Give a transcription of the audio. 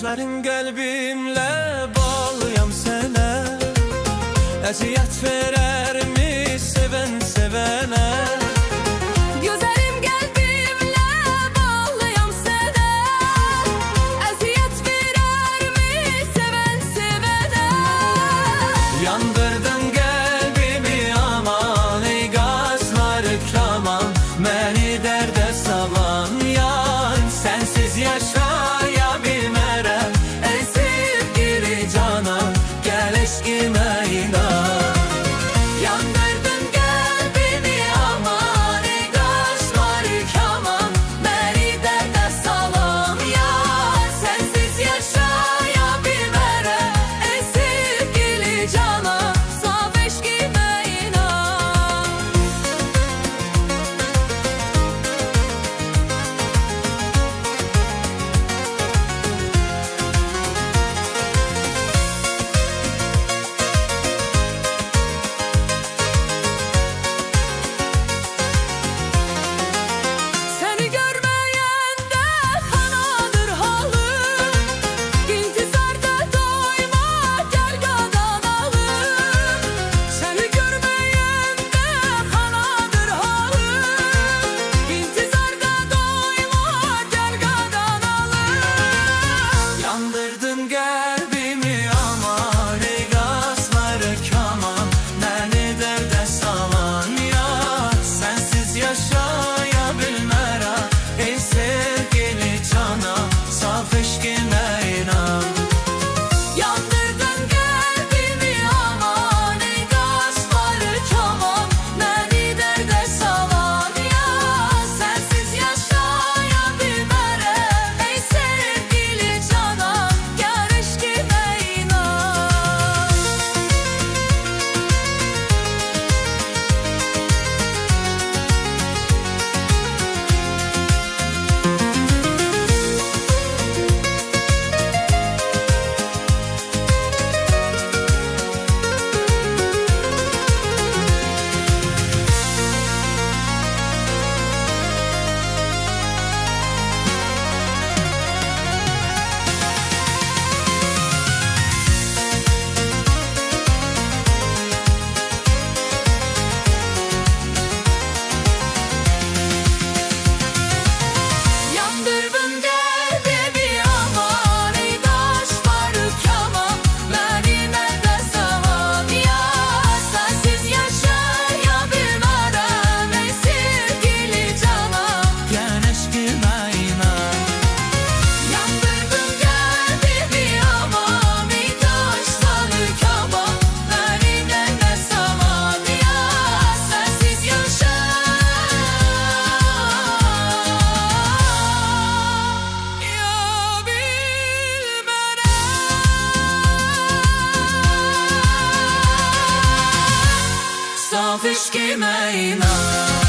Gözlerin kalbimle bağlayam sənə Əziyyət verərmi sevən sənə sans fiche qui m'aime.